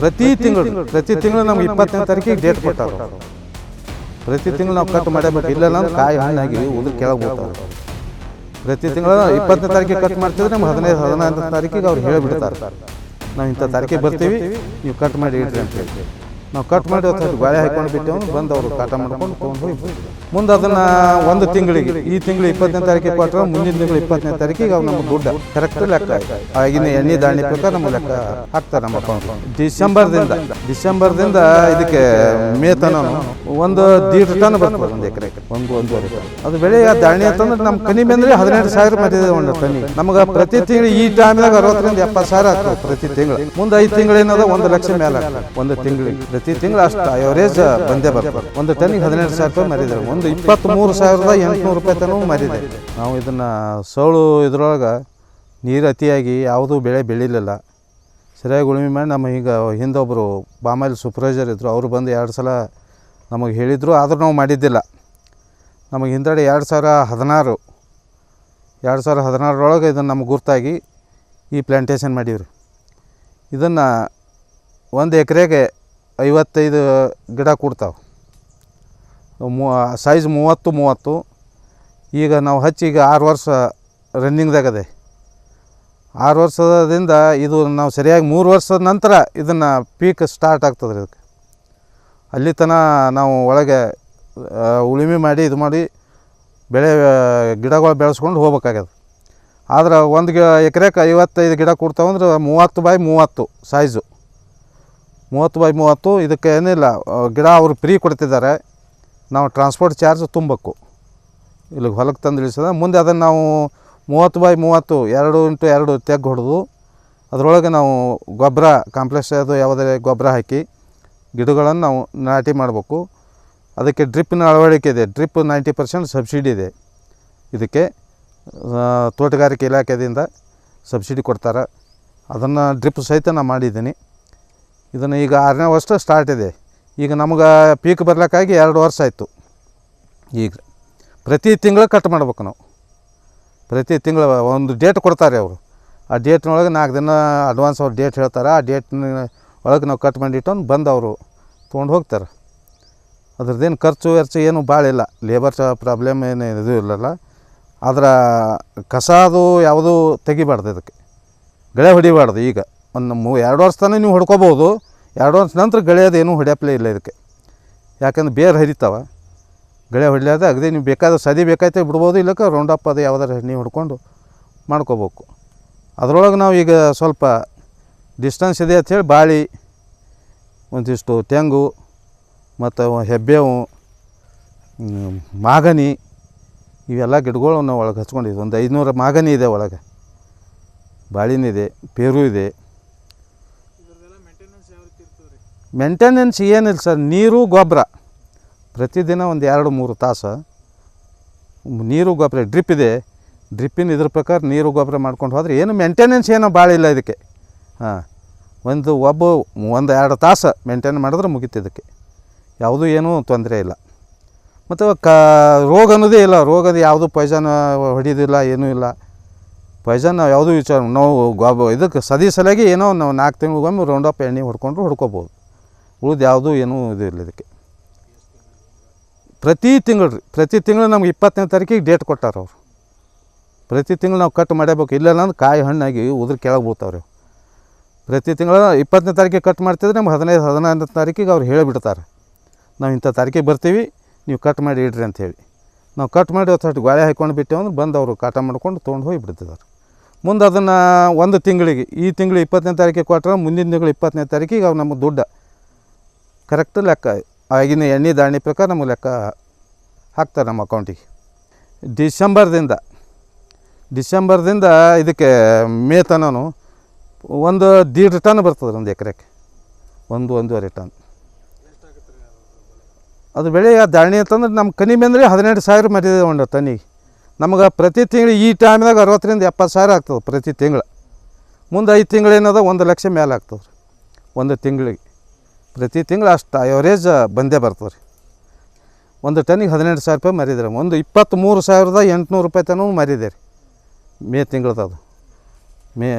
ಪ್ರತಿ ತಿಂಗಳು ಪ್ರತಿ ತಿಂಗಳು ನಮ್ಗೆ ಇಪ್ಪತ್ತನೇ ತಾರೀಕಿಗೆ ಡೇಟ್ ಕೊಟ್ಟಾರ. ಪ್ರತಿ ತಿಂಗಳು ನಾವು ಕಟ್ ಮಾಡಬೇಕು. ಇಲ್ಲ ಅಂದ್ರೆ ಕಾಯಿ ಹಣ್ಣಾಗಿ ಉದ್ರ ಕೆಳಗೆ ಹೋಗ್ತಾರೆ ಪ್ರತಿ ತಿಂಗಳು ಇಪ್ಪತ್ತನೇ ತಾರೀಕಿಗೆ ಕಟ್ ಮಾಡ್ತಿದ್ರೆ ನಮ್ಗೆ ಹದಿನೈದು ಹದಿನೈದನೇ ತಾರೀಕಿಗೆ ಅವ್ರು ಹೇಳಿಬಿಡ್ತಾರೆ. ನಾವು ಇಂಥ ತಾರೀಕಿಗೆ ಬರ್ತೀವಿ. ನೀವು ಕಟ್ ಮಾಡಿ ಇಡ್ರಿ ಅಂತ ಹೇಳಿ. ನಾವು ಕಟ್ ಮಾಡಿ ಹೊತ್ತು ಗಾಳಿ ಹಾಕೊಂಡು ಬಿಟ್ಟೆವು ಬಂದು ಅವರು ಕಾಟ ಮಾಡ್ಕೊಂಡು ತೊಗೊಂಡು ಹೋಗಿ ಮುಂದೆ ಅದನ್ನು ಒಂದು ತಿಂಗಳಿಗೆ ಈ ತಿಂಗಳು ಇಪ್ಪತ್ತನೇ ತಾರೀಕಿಗೆ ಕೊಟ್ಟರೆ ಮುಂದಿನ ತಿಂಗಳು ಇಪ್ಪತ್ತನೇ ತಾರೀಕಿಗೆ ಅವ್ರು ನಮ್ಮ ದುಡ್ಡು ಕರೆಕ್ಟ್ ಲೆಕ್ಕ ಆಗಿನ ಎಣ್ಣೆ ದಾಣಿ ಪ್ರಕಾರ ನಮ್ಮ ಲೆಕ್ಕ ಹಾಕ್ತಾರೆ ನಮ್ಮ ಅಕೌಂಟ್ ಡಿಸೆಂಬರ್ದಿಂದ ಡಿಸೆಂಬರ್ದಿಂದ. ಇದಕ್ಕೆ ಮೇ ತನ ಒಂದು ದೀಡ್ ಟನ್ ಬರ್ತದೆ ಒಂದು ಎಕರೆ. ಒಂದು ಒಂದೂವರೆ ಅದು ಬೆಳೆ ದಾಣಿ ಅಂತಂದ್ರೆ ನಮ್ಮ ಕನಿಮೆ ಬಂದರೆ ಹದಿನೆಂಟು ಸಾವಿರ ಮಧ್ಯದ ಒಂದು ಟನ್ನಿ ನಮಗೆ ಪ್ರತಿ ತಿಂಗಳು ಈ ಟೈಮ್ದಾಗ ಅರವತ್ತರಿಂದ ಎಪ್ಪತ್ತು ಸಾವಿರ ಆಗ್ತದೆ ಪ್ರತಿ ತಿಂಗಳು. ಮುಂದೆ ಐದು ತಿಂಗಳು ಏನದ ಒಂದು ಲಕ್ಷ ಮೇಲೆ ಆಗ್ತದೆ ಒಂದು ತಿಂಗಳಿಗೆ ಪ್ರತಿ ತಿಂಗಳು ಅಷ್ಟು ಎವರೇಜ್ ಬಂದೇ ಬರ್ತದೆ ಒಂದು ಟನ್ನಿಗೆ ಹದಿನೆಂಟು ಸಾವಿರ ರೂಪಾಯಿ ಮರಿದ್ರೆ ಒಂದು ಇಪ್ಪತ್ತ್ಮೂರು ಸಾವಿರದ ಎಂಟುನೂರು ರೂಪಾಯಿ ತನೂ ಮರಿದೆ ನಾವು ಇದನ್ನ ಸೌಳು ಇದ್ರೊಳಗೆ ನೀರು ಅತಿಯಾಗಿ ಯಾವುದೂ ಬೆಳೆ ಬೆಳಿಲಿಲ್ಲ. ಸರಿಯಾಗಿ ಉಳುಮೆ ಮಾಡಿ ನಮ್ಮ ಈಗ ಹಿಂದೊಬ್ಬರು ಬಾಮಾಲಿ ಸೂಪರ್ವೈಸರ್ ಇದ್ದರು ಅವರು ಬಂದು ಎರಡು ಸಲ ನಮಗೆ ಹೇಳಿದರು. ಆದರೂ ನಾವು ಮಾಡಿದ್ದಿಲ್ಲ. ನಮಗೆ ಹಿಂದಡೆ ಎರಡು ಸಾವಿರ ಹದಿನಾರು, ಎರಡು ಸಾವಿರ ಹದಿನಾರರೊಳಗೆ ಇದನ್ನು ನಮ್ಗೆ ಗುರ್ತಾಗಿ ಈ ಪ್ಲ್ಯಾಂಟೇಷನ್ ಮಾಡೀವ್ರಿ. ಇದನ್ನು ಒಂದು ಎಕರೆಗೆ ಐವತ್ತೈದು ಗಿಡ ಕೊಡ್ತಾವೆ. ಮೂ ಸೈಜ್ ಮೂವತ್ತು ಮೂವತ್ತು. ಈಗ ನಾವು ಹಚ್ಚಿ ಈಗ ಆರು ವರ್ಷ ರನ್ನಿಂಗ್ದಾಗದೆ ಆರು ವರ್ಷದಿಂದ ಇದು ನಾವು ಸರಿಯಾಗಿ ಮೂರು ವರ್ಷದ ನಂತರ ಇದನ್ನು ಪೀಕ್ ಸ್ಟಾರ್ಟ್ ಆಗ್ತದೆ ರೀ ಇದಕ್ಕೆ. ಅಲ್ಲಿ ತನಕ ನಾವು ಒಳಗೆ ಉಳುಮೆ ಮಾಡಿ ಇದು ಮಾಡಿ ಬೆಳೆ, ಗಿಡಗಳು ಬೆಳೆಸ್ಕೊಂಡು ಹೋಗ್ಬೇಕಾಗ್ಯದ. ಆದ್ರೆ ಒಂದು ಎಕರೆಗೆ ಐವತ್ತೈದು ಗಿಡ ಕೊಡ್ತಾವಂದ್ರೆ ಮೂವತ್ತು ಬೈ ಮೂವತ್ತು ಸೈಜು ಮೂವತ್ತು ಬೈ ಮೂವತ್ತು, ಇದಕ್ಕೆ ಏನಿಲ್ಲ ಗಿಡ ಅವರು ಫ್ರೀ ಕೊಡ್ತಿದ್ದಾರೆ. ನಾವು ಟ್ರಾನ್ಸ್ಪೋರ್ಟ್ ಚಾರ್ಜ್ ತುಂಬಬೇಕು ಇಲ್ಲಿಗೆ ಹೊಲಕ್ಕೆ ತಂದು ಇಳಿಸಿದ್ರೆ ಮುಂದೆ ಅದನ್ನು ನಾವು ಮೂವತ್ತು ಬೈ ಮೂವತ್ತು, ಎರಡು ಇಂಟು ಎರಡು ತೆಗ್ ಹೊಡೆದು, ಅದರೊಳಗೆ ನಾವು ಗೊಬ್ಬರ ಕಾಂಪ್ಲೆಕ್ಸ್ ಅದು ಯಾವುದೇ ಗೊಬ್ಬರ ಹಾಕಿ ಗಿಡಗಳನ್ನು ನಾವು ನಾಟಿ ಮಾಡಬೇಕು. ಅದಕ್ಕೆ ಡ್ರಿಪ್ಪಿನ ಅಳವಡಿಕೆ ಇದೆ. ಡ್ರಿಪ್ ನೈಂಟಿ ಪರ್ಸೆಂಟ್ ಸಬ್ಸಿಡಿ ಇದೆ. ಇದಕ್ಕೆ ತೋಟಗಾರಿಕೆ ಇಲಾಖೆಯಿಂದ ಸಬ್ಸಿಡಿ ಕೊಡ್ತಾರೆ. ಅದನ್ನು ಡ್ರಿಪ್ ಸಹಿತ ನಾನು ಮಾಡಿದ್ದೀನಿ. ಇದನ್ನು ಈಗ ಆರನೇ ವರ್ಷ ಸ್ಟಾರ್ಟ್ ಇದೆ. ಈಗ ನಮ್ಗೆ ಪೀಕ್ ಬರ್ಲಿಕ್ಕಾಗಿ ಎರಡು ವರ್ಷ ಆಯಿತು. ಈಗ ಪ್ರತಿ ತಿಂಗಳು ಕಟ್ ಮಾಡ್ಬೇಕು ನಾವು. ಪ್ರತಿ ತಿಂಗಳು ಒಂದು ಡೇಟ್ ಕೊಡ್ತಾರೆ ಅವರು. ಆ ಡೇಟ್ನೊಳಗೆ ನಾಲ್ಕು ದಿನ ಅಡ್ವಾನ್ಸ್ ಅವ್ರು ಡೇಟ್ ಹೇಳ್ತಾರೆ. ಆ ಡೇಟ್ನ ಒಳಗೆ ನಾವು ಕಟ್ ಮಾಡಿಟ್ಟು ಬಂದು ಅವರು ತೊಗೊಂಡು ಹೋಗ್ತಾರೆ. ಅದ್ರದ್ದೇನು ಖರ್ಚು ವೆಚ್ಚ ಏನು ಭಾಳ ಇಲ್ಲ. ಲೇಬರ್ ಚ ಪ್ರಾಬ್ಲಮ್ ಏನು ಇದು ಇಲ್ಲಲ್ಲ. ಆದ್ರೆ ಕಸ ಅದು ಯಾವುದೂ ತೆಗಿಬಾರ್ದು ಇದಕ್ಕೆ. ಗಳೆ ಹೊಡಿಬಾರ್ದು ಈಗ. ಒಂದು ಮೂ ಎರಡು ವರ್ಷ ತನಕ ನೀವು ಹೊಡ್ಕೋಬೋದು ಎರಡು ವರ್ಷ ನಂತರ ಗಳೆಯೋದು ಏನೂ ಹೊಡ್ಯಪ್ಲೇ ಇಲ್ಲ ಇದಕ್ಕೆ. ಯಾಕಂದ್ರೆ ಬೇರೆ ಹರಿತಾವ. ಗಳೆ ಹೊಡ್ಲಾದ ಅಗದಿ ನೀವು ಬೇಕಾದ್ರೆ ಸದಿ ಬೇಕಾಯ್ತೆ ಬಿಡ್ಬೋದು, ಇಲ್ಲಕ್ಕೆ ರೌಂಡ್ ಅಪ್ ಅದು ಯಾವ್ದಾರು ನೀವು ಹೊಡ್ಕೊಂಡು ಮಾಡ್ಕೋಬೇಕು. ಅದರೊಳಗೆ ನಾವು ಈಗ ಸ್ವಲ್ಪ ಡಿಸ್ಟೆನ್ಸ್ ಇದೆ ಅಂಥೇಳಿ ಬಾಳಿ, ಒಂದಿಷ್ಟು ತೆಂಗು ಮತ್ತು ಹೆಬ್ಬೇವು ಮಾಗನಿ, ಇವೆಲ್ಲ ಗಿಡಗಳು ನಾವು ಒಳಗೆ ಹಚ್ಕೊಂಡಿದ್ವಿ. ಒಂದು ಐದುನೂರು ಮಾಗನಿ ಇದೆ ಒಳಗೆ. ಬಾಳಿನಿದೆ ಪೇರು ಇದೆ. ಮೇಂಟೆನೆನ್ಸ್ ಏನಿಲ್ಲ ಸರ್, ನೀರು, ಗೊಬ್ಬರ. ಪ್ರತಿದಿನ ಒಂದು ಎರಡು, ಮೂರು ತಾಸು ನೀರು, ಗೊಬ್ಬರ ಡ್ರಿಪ್ ಇದೆ. ಡ್ರಿಪ್ಪಿನ ಇದ್ರ ಪ್ರಕಾರ ನೀರು, ಗೊಬ್ಬರ ಮಾಡ್ಕೊಂಡು ಹೋದರೆ ಏನು ಮೇಂಟೆನೆನ್ಸ್ ಏನೋ ಭಾಳ ಇಲ್ಲ ಇದಕ್ಕೆ. ಹಾಂ, ಒಂದು ಒಬ್ಬ ಒಂದು ಎರಡು ತಾಸು ಮೇಂಟೈನ್ ಮಾಡಿದ್ರೆ ಮುಗೀತು ಇದಕ್ಕೆ. ಯಾವುದೂ ಏನೂ ತೊಂದರೆ ಇಲ್ಲ. ಮತ್ತು ಕ, ರೋಗ ಅನ್ನೋದೇ ಇಲ್ಲ. ರೋಗದ ಯಾವುದು ಪಾಯ್ಸನ್ ಹೊಡಿಯೋದಿಲ್ಲ ಏನೂ ಇಲ್ಲ. ಪಾಯ್ಸನ್ ಯಾವುದೂ ವಿಚಾರ, ನಾವು ಗೊಬ್ಬ ಇದಕ್ಕೆ ಸದಿ ಸಲುವಾಗಿ ಏನೋ ನಾವು ನಾಲ್ಕು ತಿಂಗಳಿಗೊಮ್ಮೆ ರೌಂಡ್ ಅಪ್ ಎಣ್ಣೆ ಹೊಡ್ಕೊಂಡ್ರು ಹೊಡ್ಕೋಬೋದು. ಉಳ್ದು ಯಾವುದೂ ಏನೂ ಇದು ಇಲ್ಲ ಇದಕ್ಕೆ. ಪ್ರತಿ ತಿಂಗಳು ರೀ, ಪ್ರತಿ ತಿಂಗಳು ನಮ್ಗೆ ಇಪ್ಪತ್ತನೇ ತಾರೀಕಿಗೆ ಡೇಟ್ ಕೊಟ್ಟಾರ ಅವರು. ಪ್ರತಿ ತಿಂಗಳು ನಾವು ಕಟ್ ಮಾಡಬೇಕು ಇಲ್ಲ ಅಂದ್ರೆ ಕಾಯಿ ಹಣ್ಣಾಗಿ ಉದ್ರ ಕೆಳಗೆ ಬೀಳ್ತಾವ್ರಿ. ಪ್ರತಿ ತಿಂಗಳು ಇಪ್ಪತ್ತನೇ ತಾರೀಕಿಗೆ ಕಟ್ ಮಾಡ್ತಿದ್ರೆ ನಮ್ಗೆ ಹದಿನೈದು, ಹದಿನೈದನೇ ತಾರೀಕಿಗೆ ಅವ್ರು ಹೇಳಿಬಿಡ್ತಾರೆ. ನಾವು ಇಂಥ ತಾರೀಕಿಗೆ ಬರ್ತೀವಿ, ನೀವು ಕಟ್ ಮಾಡಿ ಇಡ್ರಿ ಅಂಥೇಳಿ ನಾವು ಕಟ್ ಮಾಡಿ ಹೊತ್ತು ಗಾಳಿ ಹಾಕ್ಕೊಂಡು ಬಿಟ್ಟೇವೆ ಅಂದ್ರೆ ಬಂದು ಅವರು ಕಾಟ ಮಾಡ್ಕೊಂಡು ತೊಗೊಂಡು ಹೋಗಿ ಬಿಡ್ತಿದ್ದಾರೆ ಮುಂದೆ ಅದನ್ನು ಒಂದು ತಿಂಗಳಿಗೆ, ಈ ತಿಂಗಳು ಇಪ್ಪತ್ತನೇ ತಾರೀಕಿಗೆ ಕೊಟ್ಟರೆ ಮುಂದಿನ ತಿಂಗಳು ಇಪ್ಪತ್ತನೇ ತಾರೀಕಿಗೆ ಅವ್ರು ನಮ್ಗೆ ದುಡ್ಡು ಕರೆಕ್ಟ್ ಲೆಕ್ಕ, ಆಗಿನ ಎಣ್ಣೆ ದಾಣಿ ಪ್ರಕಾರ ನಮಗೆ ಲೆಕ್ಕ ಹಾಕ್ತಾರೆ ನಮ್ಮ ಅಕೌಂಟಿಗೆ. ಡಿಸೆಂಬರ್ದಿಂದ ಡಿಸೆಂಬರ್ದಿಂದ ಇದಕ್ಕೆ ಮೇ ತನೂ ಒಂದು ದೀಡ್ ಟನ್ ಬರ್ತದೆ ಒಂದು ಎಕರೆಗೆ. ಒಂದು, ಒಂದೂವರೆ ಟನ್. ಅದು ಬೆಳೆ ದಾಣಿ ಅಂತಂದ್ರೆ ನಮ್ಮ ಕನಿಮೆ ಅಂದರೆ ಹದಿನೆಂಟು ಸಾವಿರ ಮರಿದೆ ಒಂದು ಟನ್ನಿಗೆ ನಮಗೆ ಪ್ರತಿ ತಿಂಗಳು ಈ ಟೈಮ್ದಾಗ ಅರವತ್ತರಿಂದ ಎಪ್ಪತ್ತು ಸಾವಿರ ಆಗ್ತದೆ ಪ್ರತಿ ತಿಂಗಳು. ಮುಂದೆ ಐದು ತಿಂಗಳೇನದ ಒಂದು ಲಕ್ಷ ಮೇಲೆ ಆಗ್ತದೆ. ಒಂದು ತಿಂಗಳಿಗೆ. ಪ್ರತಿ ತಿಂಗಳು ಅಷ್ಟು ಎವರೇಜ್ ಬಂದೇ ಬರ್ತದೆ ರೀ. ಒಂದು ಟನ್ನಿಗೆ ಹದಿನೆಂಟು ಸಾವಿರ ರೂಪಾಯಿ ಮರಿದ್ರೆ, ಒಂದು ಇಪ್ಪತ್ತ್ಮೂರು ಸಾವಿರದ ಎಂಟುನೂರು ರೂಪಾಯಿ ತನೂ ಮರಿದೆ ರೀ. ಮೇ ತಿಂಗಳದ್ದು ಮೇ,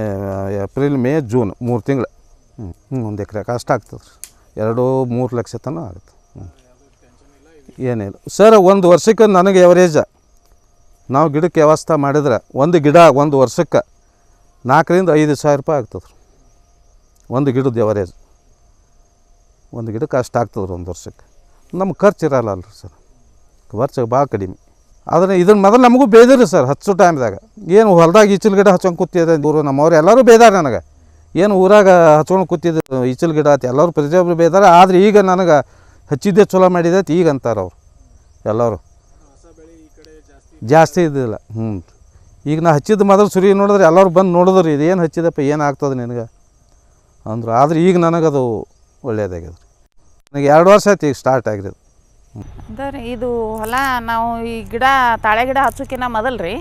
ಏಪ್ರಿಲ್, ಮೇ, ಜೂನ್ ಮೂರು ತಿಂಗಳು. ಹ್ಞೂ ಹ್ಞೂ ಒಂದು ಎಕರೆ ಅಷ್ಟು ಆಗ್ತದೆ ರೀ. ಎರಡು, ಮೂರು ಲಕ್ಷ ತನಕ ಆಗುತ್ತೆ. ಹ್ಞೂ ಏನಿಲ್ಲ ಸರ್, ಒಂದು ವರ್ಷಕ್ಕೆ ನನಗೆ ಎವರೇಜ ನಾವು ಗಿಡಕ್ಕೆ ವ್ಯವಸ್ಥೆ ಮಾಡಿದ್ರೆ ಒಂದು ಗಿಡ ಒಂದು ವರ್ಷಕ್ಕೆ ನಾಲ್ಕರಿಂದ ಐದು ಸಾವಿರ ರೂಪಾಯಿ ಆಗ್ತದೆ ಒಂದು ಗಿಡದ ಎವರೇಜ್ ಒಂದು ಗಿಡಕ್ಕೆ ಅಷ್ಟು ಆಗ್ತದೆ ಒಂದು ವರ್ಷಕ್ಕೆ. ನಮ್ಮ ಖರ್ಚು ಇರಲ್ಲ ಅಲ್ರಿ ಸರ್. ಖರ್ಚು ಭಾಳ ಕಡಿಮೆ. ಆದರೆ ಇದನ್ನು ಮೊದಲು ನಮಗೂ ಬೇದಿರಿ ಸರ್ ಹಚ್ಚೋ ಟೈಮ್ದಾಗ. ಏನು ಹೊಲ್ದಾಗ ಈಚಲ್ ಗಿಡ ಹಚ್ಕೊಂಡು ಕೂತಿದೆ ಊರು ನಮ್ಮವ್ರು ಎಲ್ಲರೂ ಬೇದಾರ ನನಗೆ. ಏನು ಊರಾಗ ಹಚ್ಕೊಂಡು ಕೂತಿದ್ದು ಈಚಲ್ ಗಿಡ ಆಯ್ತು, ಎಲ್ಲರೂ ಪ್ರತಿಯೊಬ್ಬರು ಬೇದಾರ ಆದರೆ ಈಗ ನನಗೆ ಹಚ್ಚಿದ್ದೆ ಚಲೋ ಮಾಡಿದೆ ಈಗ ಅಂತಾರೆ ಅವರು, ಎಲ್ಲರೂ. ಜಾಸ್ತಿ ಇದ್ದಿಲ್ಲ, ಹ್ಞೂ. ಈಗ ನಾ ಹಚ್ಚಿದ್ದು ಮೊದಲು ಸುರಿ ನೋಡಿದ್ರೆ ಎಲ್ಲರೂ ಬಂದು ನೋಡಿದ್ರು ಇದು ಏನು ಹಚ್ಚಿದಪ್ಪ, ಏನು ಆಗ್ತದೆ ನಿನಗೆ ಅಂದರು. ಆದ್ರೆ ಈಗ ನನಗದು ಒಳ್ಳೇದಾಗ್ಯದ ನನಗೆ ಎರಡು ವರ್ಷ ಆಯ್ತು ಈಗ ಸ್ಟಾರ್ಟ್ ಆಗಿರೋದು. ಅಂದ್ರೆ ಇದು ಹೊಲ ನಾವು ಈ ಗಿಡ, ತಾಳೆ ಗಿಡ ಹಚ್ಚೋಕಿನ್ನ ಮೊದಲು ರೀ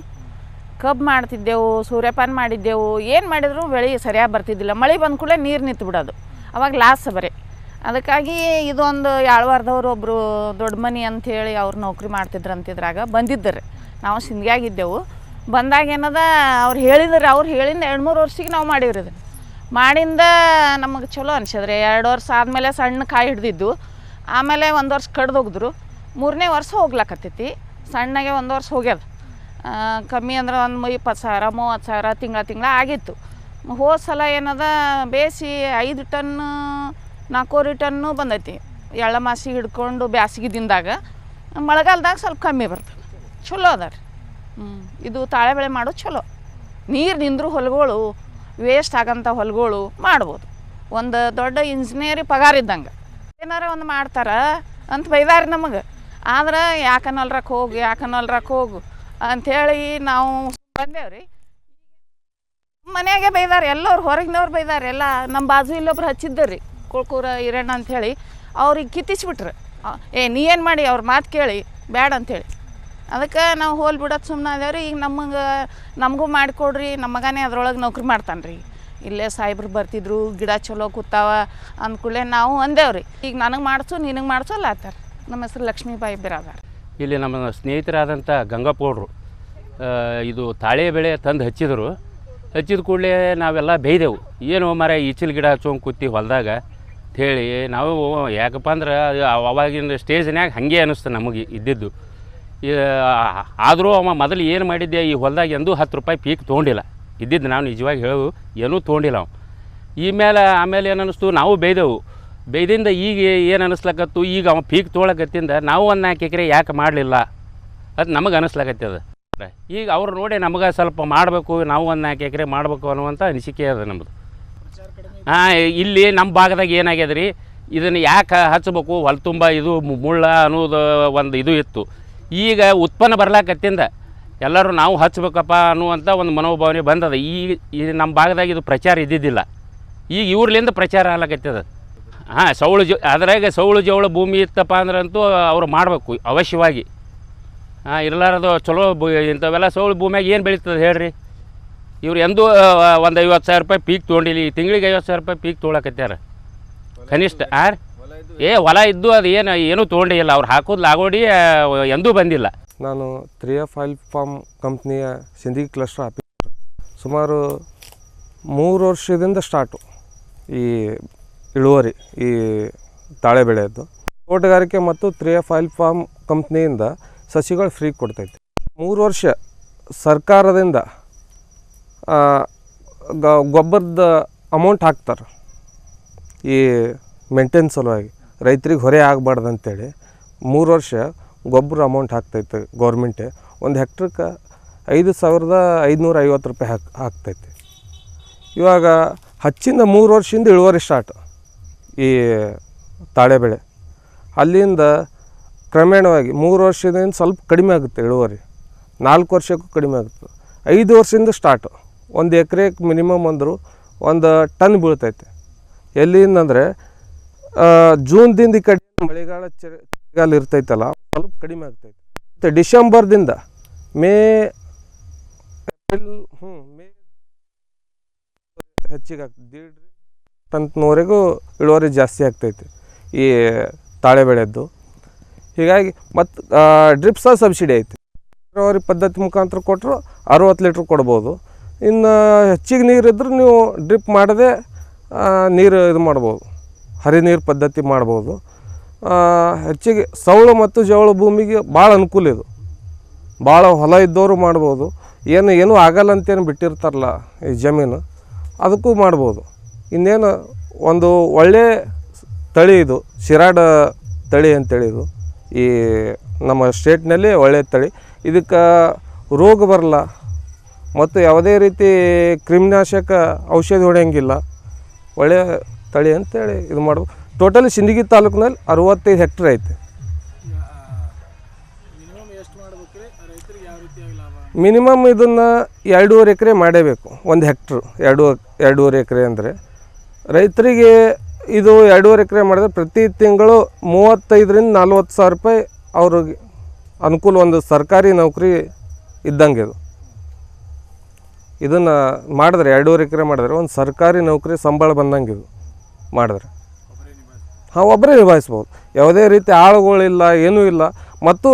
ಕಬ್ಬು ಮಾಡ್ತಿದ್ದೆವು, ಸೂರ್ಯಪಾನ ಮಾಡಿದ್ದೆವು, ಏನು ಮಾಡಿದ್ರು ಬೆಳೆ ಸರಿಯಾಗಿ ಬರ್ತಿದ್ದಿಲ್ಲ. ಮಳೆ ಬಂದ ಕೂಡಲೇ ನೀರು ನಿಂತು ಬಿಡೋದು, ಅವಾಗ ಲಾಸ್ ಬರೀ. ಅದಕ್ಕಾಗಿ ಇದೊಂದು ಯಾಳ್ವಾರದವ್ರು ಒಬ್ಬರು ದೊಡ್ಡ ಮನಿ ಅಂಥೇಳಿ ಅವ್ರು ನೌಕರಿ ಮಾಡ್ತಿದ್ರು ಅಂತಿದ್ರಾಗ ಬಂದಿದ್ದರು. ನಾವು ಸಿಂಧಿಯಾಗಿದ್ದೆವು ಬಂದಾಗ ಏನದ, ಅವ್ರು ಹೇಳಿದ್ರು, ಅವ್ರು ಹೇಳಿಂದ ಎರಡು ಮೂರು ವರ್ಷಕ್ಕೆ ನಾವು ಮಾಡಿವ್ರಿ ಇದು. ಮಾಡಿಂದ ನಮಗೆ ಚಲೋ ಅನ್ಸದ್ರಿ. ಎರಡು ವರ್ಷ ಆದಮೇಲೆ ಸಣ್ಣ ಕಾಯಿ ಹಿಡ್ದಿದ್ದು. ಆಮೇಲೆ ಒಂದು ವರ್ಷ ಕಡ್ದು ಹೋಗಿದ್ರು ಮೂರನೇ ವರ್ಷ ಹೋಗ್ಲಕತ್ತೈತಿ. ಸಣ್ಣಗೆ ಒಂದು ವರ್ಷ ಹೋಗ್ಯದ. ಕಮ್ಮಿ ಅಂದ್ರೆ ಒಂದು ಇಪ್ಪತ್ತು ಸಾವಿರ, ಮೂವತ್ತು ಸಾವಿರ ತಿಂಗಳ ತಿಂಗಳ ಆಗಿತ್ತು. ಹೋದ ಸಲ ಏನದ, ಬೇಸಿ ಐದು ಟನ್ನು ನಾಲ್ಕೂವರೆ ಟನ್ನು ಬಂದೈತಿ. ಎಳ್ಳ ಮಾಸಿ ಹಿಡ್ಕೊಂಡು ಬ್ಯಾಸಿಗೆ ದಿನದಾಗ. ಮಳೆಗಾಲದಾಗ ಸ್ವಲ್ಪ ಕಮ್ಮಿ ಬರ್ತದೆ ಚಲೋ ಅದ ರೀ. ಇದು ತಾಳೆ ಬೆಳೆ ಮಾಡೋದು ಚಲೋ. ನೀರು ನಿಂದ್ರು ಹೊಲಗಳು ವೇಸ್ಟ್ ಆಗೋಂಥ ಹೊಲಗಳು ಮಾಡ್ಬೋದು. ಒಂದು ದೊಡ್ಡ ಇಂಜಿನಿಯರಿ ಪಗಾರ ಇದ್ದಂಗೆ. ಏನಾರ ಒಂದು ಮಾಡ್ತಾರ ಅಂತ ಬೈದಾರೆ ನಮಗೆ. ಆದ್ರೆ ಯಾಕನಲ್ರಕ್ಕೆ ಹೋಗು ಯಾಕನಲ್ರಕ್ಕೆ ಹೋಗು ಅಂಥೇಳಿ ನಾವು ಬಂದೇವ್ರಿ. ಮನೆಯಾಗೆ ಬೈದಾರೆ, ಎಲ್ಲರು ಹೊರಗಿನವ್ರು ಬೈದಾರೆ, ಎಲ್ಲ ನಮ್ಮ ಬಾಜು ಇಲ್ಲೊಬ್ರು ಹಚ್ಚಿದ್ದರು, ಕುಳ್ಕೂರ ಹಿರಣ್ಣ ಅಂಥೇಳಿ ಅವ್ರಿಗೆ ಕಿತ್ತಿಸ್ಬಿಟ್ರು. ಏ, ನೀ ಏನು ಮಾಡಿ ಅವ್ರ ಮಾತು ಕೇಳಿ, ಬ್ಯಾಡ ಅಂಥೇಳಿ ಅದಕ್ಕೆ ನಾವು ಹೋಲ್ ಬಿಡೋದು ಸುಮ್ಮನೆ ಅದೇವ್ರಿ ಈಗ ನಮಗೆ, ನಮಗೂ ಮಾಡಿಕೊಡ್ರಿ. ನಮ್ಮ ಮಗನೇ ಅದ್ರೊಳಗೆ ನೌಕರಿ ಮಾಡ್ತಾನೆ ರೀ. ಇಲ್ಲೇ ಸಾಯಿಬ್ರು ಬರ್ತಿದ್ರು, ಗಿಡ ಚಲೋ ಕೂತಾವ ಅಂದ್ಕೂಡ್ಲೆ ನಾವು ಅಂದೇವ್ರಿ ಈಗ ನನಗೆ ಮಾಡಿಸು, ನಿನಗೆ ಮಾಡಿಸು ಅಲ್ಲ ಆತಾರ. ನಮ್ಮ ಹೆಸರು ಲಕ್ಷ್ಮೀಬಾಯಿ ಬಿರಾದಾರ. ಇಲ್ಲಿ ನಮ್ಮ ಸ್ನೇಹಿತರಾದಂಥ ಗಂಗಪ್ಪಗೌಡರು ಇದು ತಾಳೆ ಬೆಳೆ ತಂದು ಹಚ್ಚಿದರು. ಹಚ್ಚಿದ ಕೂಡಲೇ ನಾವೆಲ್ಲ ಬೇಯ್ದೆವು. ಏನು ಮರ ಈಚಿಲ್ ಗಿಡ ಹಚ್ಕೊಂಡ್ ಕೂತಿ ಹೊಲದಾಗ ಹೇಳಿ ನಾವು ಯಾಕಪ್ಪ ಅಂದ್ರೆ ಅದು ಅವಾಗಿನ ಸ್ಟೇಜ್ನ್ಯಾಗ ಹಾಗೆ ಅನ್ನಿಸ್ತು ನಮಗೆ ಇದ್ದಿದ್ದು. ಆದರೂ ಅವ ಮೊದಲು ಏನು ಮಾಡಿದ್ದೆ ಈ ಹೊಲದಾಗ ಎಂದೂ ಹತ್ತು ರೂಪಾಯಿ ಪೀಕ್ ತೊಗೊಂಡಿಲ್ಲ. ಇದ್ದಿದ್ದು ನಾವು ನಿಜವಾಗಿ ಹೇಳು ಏನೂ ತೊಗೊಂಡಿಲ್ಲ ಅವ. ಈ ಮೇಲೆ ಆಮೇಲೆ ಏನು ಅನ್ನಿಸ್ತು ನಾವು ಬೇಯ್ದೆವು. ಬೇಯ್ದಿಂದ ಈಗ ಏನು ಅನ್ನಿಸ್ಲಕತ್ತು ಈಗ ಅವ ಪೀಕ್ ತೊಗೊಳಕತ್ತಿಂದ ನಾವು ಒಂದು ನಾಲ್ಕು ಎಕರೆ ಯಾಕೆ ಮಾಡಲಿಲ್ಲ? ಅದು ನಮಗೆ ಅನ್ನಿಸ್ಲಕತ್ತದ ಈಗ ಅವ್ರು ನೋಡಿ ನಮಗೆ ಸ್ವಲ್ಪ ಮಾಡಬೇಕು, ನಾವು ಒಂದು ನಾಲ್ಕು ಎಕರೆ ಮಾಡಬೇಕು ಅನ್ನುವಂಥ ಅನಿಸಿಕೆ ಅದ ನಮ್ಮದು ಹಾಂ ಇಲ್ಲಿ ನಮ್ಮ ಭಾಗದಾಗ ಏನಾಗ್ಯದ ರೀ ಇದನ್ನು ಯಾಕೆ ಹಚ್ಚಬೇಕು ಹೊಲ ತುಂಬ ಇದು ಮುಳ್ಳ ಅನ್ನೋದು ಒಂದು ಇದು ಇತ್ತು. ಈಗ ಉತ್ಪನ್ನ ಬರ್ಲಾಕತ್ತಿಂದ ಎಲ್ಲರೂ ನಾವು ಹಚ್ಬೇಕಪ್ಪ ಅನ್ನುವಂಥ ಒಂದು ಮನೋಭಾವನೆ ಬಂದದ. ಈ ಈ ನಮ್ಮ ಭಾಗದಾಗ ಇದು ಪ್ರಚಾರ ಇದ್ದಿದ್ದಿಲ್ಲ. ಈಗ ಇವ್ರಲಿಂದ ಪ್ರಚಾರ ಆಗ್ಲಕತ್ತದ. ಹಾಂ, ಸೌಳು ಜ, ಅದ್ರಾಗ ಸೌಳು ಜವಳ ಭೂಮಿ ಇತ್ತಪ್ಪ ಅಂದ್ರಂತೂ ಅವ್ರು ಮಾಡಬೇಕು ಅವಶ್ಯವಾಗಿ. ಹಾಂ, ಇರಲಾರದು ಚಲೋ ಇಂಥವೆಲ್ಲ ಸೌಳು ಭೂಮಿಯಾಗ ಏನು ಬೆಳೀತದೆ ಹೇಳ್ರಿ? ಇವ್ರು ಎಂದೂ ಒಂದು ಐವತ್ತು ಸಾವಿರ ರೂಪಾಯಿ ಪೀಕ್ ತೊಗೊಂಡಿಲ್ಲ ಈ ತಿಂಗಳಿಗೆ ಐವತ್ತು ಸಾವಿರ ರೂಪಾಯಿ ಪೀಕ್ ತೊಗೊಳಕತ್ಯಾರ. ಕನಿಷ್ಠ ಆ ರೀ? ಏ, ಹೊಲ ಇದ್ದು ಅದು ಏನು, ಏನೂ ತೊಗೊಂಡಿಲ್ಲ. ಅವ್ರು ಹಾಕೋದು ಲಾಗೋಡಿ ಎಂದೂ ಬಂದಿಲ್ಲ. ನಾನು ತ್ರೀ ಎಫ್ ಆಯಿಲ್ ಫಾರ್ಮ್ ಕಂಪ್ನಿಯ ಸಿಂಧಿ ಕ್ಲಸ್ಟರ್ ಆಫೀಸರ್. ಸುಮಾರು ಮೂರು ವರ್ಷದಿಂದ ಸ್ಟಾರ್ಟು ಈ ಇಳುವರಿ, ಈ ತಾಳೆ ಬೆಳೆಯದ್ದು. ತೋಟಗಾರಿಕೆ ಮತ್ತು ತ್ರೀ ಎಫ್ ಆಯಿಲ್ ಫಾರ್ಮ್ ಕಂಪ್ನಿಯಿಂದ ಸಸಿಗಳು ಫ್ರೀ ಕೊಡ್ತೈತಿ. ಮೂರು ವರ್ಷ ಸರ್ಕಾರದಿಂದ ಗೊಬ್ಬರದ ಅಮೌಂಟ್ ಹಾಕ್ತಾರೆ. ಈ ಮೇಂಟೈನ್ ಸಲುವಾಗಿ ರೈತರಿಗೆ ಹೊರೆ ಆಗಬಾರ್ದು ಅಂತೇಳಿ ಮೂರು ವರ್ಷ ಗೊಬ್ಬರ ಅಮೌಂಟ್ ಹಾಕ್ತೈತೆ ಗೌರ್ಮೆಂಟೆ ಒಂದು ಹೆಕ್ಟ್ರಕ್ಕೆ ಐದು ಸಾವಿರದ ಐದುನೂರ ಐವತ್ತು ರೂಪಾಯಿ ಹಾಕ್, ಹಾಕ್ತೈತೆ. ಇವಾಗ ಹಚ್ಚಿಂದ ಮೂರು ವರ್ಷದಿಂದ ಇಳುವರಿ ಸ್ಟಾರ್ಟ್ ಈ ತಾಳೆ ಬೆಳೆ. ಅಲ್ಲಿಂದ ಕ್ರಮೇಣವಾಗಿ ಮೂರು ವರ್ಷದಿಂದ ಸ್ವಲ್ಪ ಕಡಿಮೆ ಆಗುತ್ತೆ ಇಳುವರಿ. ನಾಲ್ಕು ವರ್ಷಕ್ಕೂ ಕಡಿಮೆ ಆಗುತ್ತೆ. ಐದು ವರ್ಷದಿಂದ ಸ್ಟಾರ್ಟು ಒಂದು ಎಕರೆಗೆ ಮಿನಿಮಮ್ ಅಂದರು ಒಂದು ಟನ್ ಬೀಳ್ತೈತೆ. ಎಲ್ಲಿಂದಂದರೆ ಜೂನ್ದಿಂದ ಈ ಕಡೆ ಮಳೆಗಾಲ ಚಳಿ- ಚಳಿಗಾಲ ಇರ್ತೈತಲ್ಲ, ಸ್ವಲ್ಪ ಕಡಿಮೆ ಆಗ್ತೈತೆ. ಮತ್ತು ಡಿಸೆಂಬರ್ದಿಂದ ಮೇ, ಏಪ್ರಿಲ್ ಹ್ಞೂ ಮೇ ಹೆಚ್ಚಿಗೆ ಆಗ್ತದೆ ದೀಡ್ ಇಳುವರಿ ಜಾಸ್ತಿ ಆಗ್ತೈತೆ ಈ ತಾಳೆ ಬೆಳೆದ್ದು. ಹೀಗಾಗಿ ಮತ್ತು ಡ್ರಿಪ್ಸ ಸಬ್ಸಿಡಿ ಐತಿ. ನೀರಾವರಿ ಪದ್ಧತಿ ಮುಖಾಂತರ ಕೊಟ್ಟರು ಅರುವತ್ತು ಲೀಟ್ರ್ ಕೊಡ್ಬೋದು. ಇನ್ನು ಹೆಚ್ಚಿಗೆ ನೀರಿದ್ರೆ ನೀವು ಡ್ರಿಪ್ ಮಾಡದೆ ನೀರು ಇದು ಮಾಡ್ಬೋದು. ಹರಿ ನೀರು ಪದ್ಧತಿ ಮಾಡ್ಬೋದು. ಹೆಚ್ಚಿಗೆ ಸೌಳು ಮತ್ತು ಜವಳು ಭೂಮಿಗೆ ಭಾಳ ಅನುಕೂಲ ಇದು. ಭಾಳ ಹೊಲ ಇದ್ದವರು ಮಾಡ್ಬೋದು. ಏನು, ಏನೂ ಆಗಲ್ಲ ಅಂತೇನು ಬಿಟ್ಟಿರ್ತಾರಲ್ಲ ಈ ಜಮೀನು. ಅದಕ್ಕೂ ಮಾಡ್ಬೋದು. ಇನ್ನೇನು, ಒಂದು ಒಳ್ಳೆ ತಳಿ ಇದು, ಶಿರಾಡ ತಳಿ ಅಂತೇಳಿ ಇದು. ಈ ನಮ್ಮ ಸ್ಟೇಟ್ನಲ್ಲಿ ಒಳ್ಳೆಯ ತಳಿ. ಇದಕ್ಕೆ ರೋಗ ಬರಲ್ಲ. ಮತ್ತು ಯಾವುದೇ ರೀತಿ ಕ್ರಿಮಿನಾಶಕ ಔಷಧಿ ಹೊಡೆಯಂಗಿಲ್ಲ. ಒಳ್ಳೆಯ ತಳಿ ಅಂತೇಳಿ ಇದು ಮಾಡ್ಬೋದು ಟೋಟಲಿ ಸಿಂದಗಿ ತಾಲೂಕಿನಲ್ಲಿ ಅರವತ್ತೈದು ಹೆಕ್ಟರ್ ಐತೆ. ಮಿನಿಮಮ್ ಇದನ್ನು ಎರಡೂವರೆ ಎಕರೆ ಮಾಡೇಬೇಕು. ಒಂದು ಹೆಕ್ಟ್ರು ಎರಡು ಎರಡೂವರೆ ಎಕರೆ ಅಂದರೆ. ರೈತರಿಗೆ ಇದು ಎರಡೂವರೆ ಎಕರೆ ಮಾಡಿದ್ರೆ ಪ್ರತಿ ತಿಂಗಳು ಮೂವತ್ತೈದರಿಂದ ನಲ್ವತ್ತು ಸಾವಿರ ರೂಪಾಯಿ ಅವ್ರಿಗೆ ಅನುಕೂಲ ಒಂದು ಸರ್ಕಾರಿ ನೌಕರಿ ಇದ್ದಂಗೆ ಇದು. ಇದನ್ನು ಮಾಡಿದ್ರೆ ಎರಡೂವರೆ ಎಕರೆ ಮಾಡಿದ್ರೆ ಒಂದು ಸರ್ಕಾರಿ ನೌಕರಿ ಸಂಬಳ ಬಂದಂಗೆ ಇದು. ಮಾಡಿದ್ರೆ. ಹಾಂ ಒಬ್ಬರೇ ನಿಭಾಯಿಸ್ಬೋದು. ಯಾವುದೇ ರೀತಿ ಆಳುಗಳಿಲ್ಲ, ಏನೂ ಇಲ್ಲ. ಮತ್ತು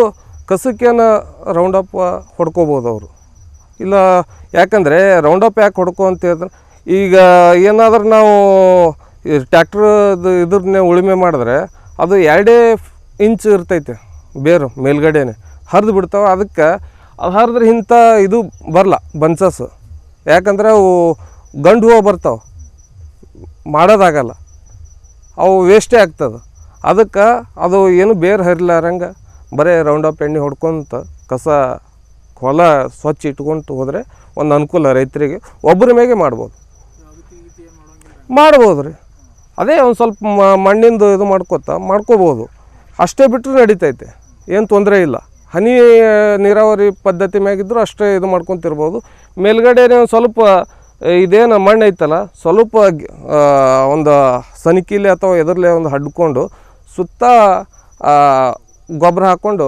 ಕಸಕ್ಕೇನ ರೌಂಡಪ್ ಹೊಡ್ಕೋಬೋದು ಅವರು. ಇಲ್ಲ, ಯಾಕಂದರೆ ರೌಂಡಪ್ ಯಾಕೆ ಹೊಡ್ಕೊ ಅಂತ ಹೇಳಿದ್ರೆ, ಈಗ ಏನಾದ್ರೂ ನಾವು ಟ್ಯಾಕ್ಟ್ರದ್ದು ಇದ್ರನ್ನೇ ಉಳುಮೆ ಮಾಡಿದ್ರೆ ಅದು ಎರಡೇ ಇಂಚ್ ಇರ್ತೈತೆ, ಬೇರು ಮೇಲ್ಗಡೆನೆ. ಹರಿದು ಬಿಡ್ತಾವೆ. ಅದಕ್ಕೆ ಅದು ಹರಿದ್ರೆ ಇಂಥ ಇದು ಬರಲ್ಲ, ಬನ್ಸಸ್. ಯಾಕಂದ್ರೆ ಅವು ಗಂಡು ಹೂವು ಬರ್ತಾವೆ. ಮಾಡೋದಾಗಲ್ಲ. ಅವು ವೇಸ್ಟೇ ಆಗ್ತದೆ. ಅದಕ್ಕೆ ಅದು ಏನು ಬೇರೆ ಹರಿಲಾರಂಗೆ ಬರೀ ಅಪ್ ಎಣ್ಣೆ ಹೊಡ್ಕೊತ ಕಸ ಹೊಲ ಸ್ವಚ್ಛ ಇಟ್ಕೊಂಡು ಹೋದರೆ ಒಂದು ಅನುಕೂಲ ರೈತರಿಗೆ. ಒಬ್ಬರ ಮೇಗೆ ಮಾಡ್ಬೋದು. ಮಾಡ್ಬೋದು ರೀ ಅದೇ ಒಂದು ಸ್ವಲ್ಪ ಮಣ್ಣಿಂದು ಇದು ಮಾಡ್ಕೊತ ಮಾಡ್ಕೋಬೋದು. ಅಷ್ಟೇ ಬಿಟ್ಟರೆ ನಡೀತೈತೆ. ಏನು ತೊಂದರೆ ಇಲ್ಲ. ಹನಿ, ನೀರಾವರಿ ಪದ್ಧತಿ ಮ್ಯಾಗಿದ್ರು ಅಷ್ಟೇ ಇದು ಮಾಡ್ಕೊತಿರ್ಬೋದು. ಮೇಲ್ಗಡೆ ಒಂದು ಸ್ವಲ್ಪ ಇದೇನು ಮಣ್ಣು ಐತಲ್ಲ ಸ್ವಲ್ಪ ಒಂದು ಸನಿಕಿಲೆ ಅಥವಾ ಎದರ್ಲೆ ಒಂದು ಹಡ್ಕೊಂಡು ಸುತ್ತ ಗೊಬ್ಬರ ಹಾಕ್ಕೊಂಡು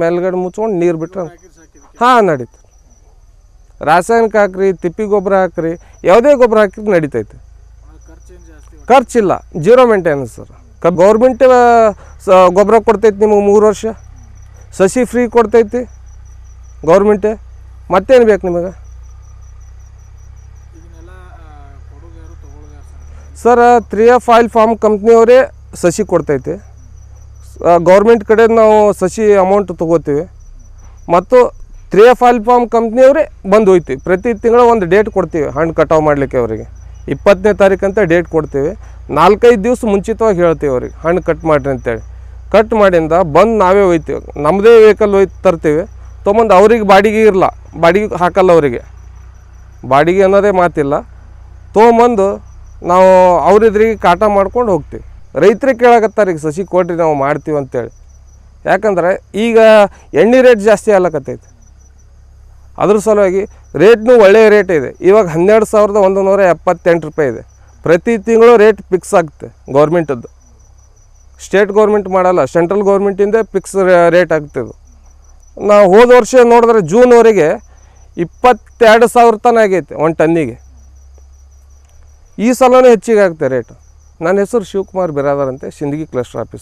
ಮೇಲ್ಗಡೆ ಮುಚ್ಕೊಂಡು ನೀರು ಬಿಟ್ಟರೆ ಹಾಂ ನಡೀತು. ರಾಸಾಯನಿಕ ಹಾಕ್ರಿ ತಿಪ್ಪಿ ಗೊಬ್ಬರ ಹಾಕ್ರಿ ಯಾವುದೇ ಗೊಬ್ಬರ ಹಾಕಿದ್ರೆ ನಡೀತೈತೆ. ಖರ್ಚಿಲ್ಲ ಜೀರೋ ಮೇಂಟೆನೆನ್ಸ್ ಸರ್. ಕ ಗೌರ್ಮೆಂಟ್ ಗೊಬ್ಬರ ಕೊಡ್ತೈತಿ ನಿಮಗೆ ಮೂರು ವರ್ಷ. ಸಸಿ ಫ್ರೀ ಕೊಡ್ತೈತಿ ಗೌರ್ಮೆಂಟೇ. ಮತ್ತೇನು ಬೇಕು ನಿಮಗೆ? Sir three F oil farm ಕಂಪ್ನಿಯವರೇ ಸಸಿ ಕೊಡ್ತೈತಿ. ಗೌರ್ಮೆಂಟ್ ಕಡೆ ನಾವು ಸಸಿ ಅಮೌಂಟ್ ತೊಗೋತೀವಿ. ಮತ್ತು ತ್ರೀ ಎಫ್ ಆಯಿಲ್ ಫಾರ್ಮ್ ಕಂಪ್ನಿಯವರೇ ಬಂದು ಹೋಯ್ತೀವಿ. ಪ್ರತಿ ತಿಂಗಳು ಒಂದು ಡೇಟ್ ಕೊಡ್ತೀವಿ ಹಣ್ಣು ಕಟಾವು ಮಾಡಲಿಕ್ಕೆ ಅವರಿಗೆ. ಇಪ್ಪತ್ತನೇ ತಾರೀಕು ಅಂತ ಡೇಟ್ ಕೊಡ್ತೀವಿ. ನಾಲ್ಕೈದು ದಿವಸ ಮುಂಚಿತವಾಗಿ ಹೇಳ್ತೀವಿ ಅವ್ರಿಗೆ ಹಣ್ಣು ಕಟ್ ಮಾಡಿರಿ ಅಂತೇಳಿ. ಕಟ್ ಮಾಡಿಂದ ಬಂದು ನಾವೇ ಒಯ್ತೀವಿ. ನಮ್ಮದೇ ವೆಹಿಕಲ್ ಹೋಯ್ ತರ್ತೀವಿ. ತೊಗೊಂಬಂದು ಅವ್ರಿಗೆ ಬಾಡಿಗೆ ಇರಲ್ಲ ಬಾಡಿಗೆ ಹಾಕಲ್ಲ ಅವರಿಗೆ. ಬಾಡಿಗೆ ಅನ್ನೋದೇ ಮಾತಿಲ್ಲ. ತೊಗೊಂಬಂದು ನಾವು ಅವ್ರಿದ್ರಿಗೆ ಕಾಟ ಮಾಡ್ಕೊಂಡು ಹೋಗ್ತೀವಿ. ರೈತರಿಗೆ ಕೇಳಕತ್ತಾರೆ, ಈಗ ಸಸಿ ಕೊಟ್ಟರೆ ನಾವು ಮಾಡ್ತೀವಿ ಅಂತೇಳಿ. ಯಾಕಂದ್ರೆ ಈಗ ಎಣ್ಣೆ ರೇಟ್ ಜಾಸ್ತಿ ಆಗ್ಲಕತ್ತೈತೆ. ಅದ್ರ ಸಲುವಾಗಿ ರೇಟ್ನೂ ಒಳ್ಳೆಯ ರೇಟ್ ಇದೆ. ಇವಾಗ ಹನ್ನೆರಡು ಸಾವಿರದ ಒಂದು ನೂರ ಎಪ್ಪತ್ತೆಂಟು ರೂಪಾಯಿ ಇದೆ. ಪ್ರತಿ ತಿಂಗಳು ರೇಟ್ ಫಿಕ್ಸ್ ಆಗುತ್ತೆ ಗೌರ್ಮೆಂಟದ್ದು ಸ್ಟೇಟ್ ಗೌರ್ಮೆಂಟ್ ಮಾಡಲ್ಲ, ಸೆಂಟ್ರಲ್ ಗೌರ್ಮೆಂಟಿಂದ ಫಿಕ್ಸ್ ರೇಟ್ ಆಗ್ತಿದ್ದು ನಾವು ಹೋದ ವರ್ಷ ನೋಡಿದ್ರೆ ಜೂನ್ವರೆಗೆ ಇಪ್ಪತ್ತೆರಡು ಸಾವಿರ ತನಕ ಆಗೈತೆ ಒಂದು ಟನ್ನಿಗೆ. ಈ ಸಲನೇ ಹೆಚ್ಚಿಗೆ ಆಗುತ್ತೆ ರೇಟು ನನ್ನ ಹೆಸರು ಶಿವಕುಮಾರ್ ಬಿರಾದರ್ ಅಂತೆ ಸಿಂದಗಿ ಕ್ಲಸ್ಟರ್ ಆಫೀಸ್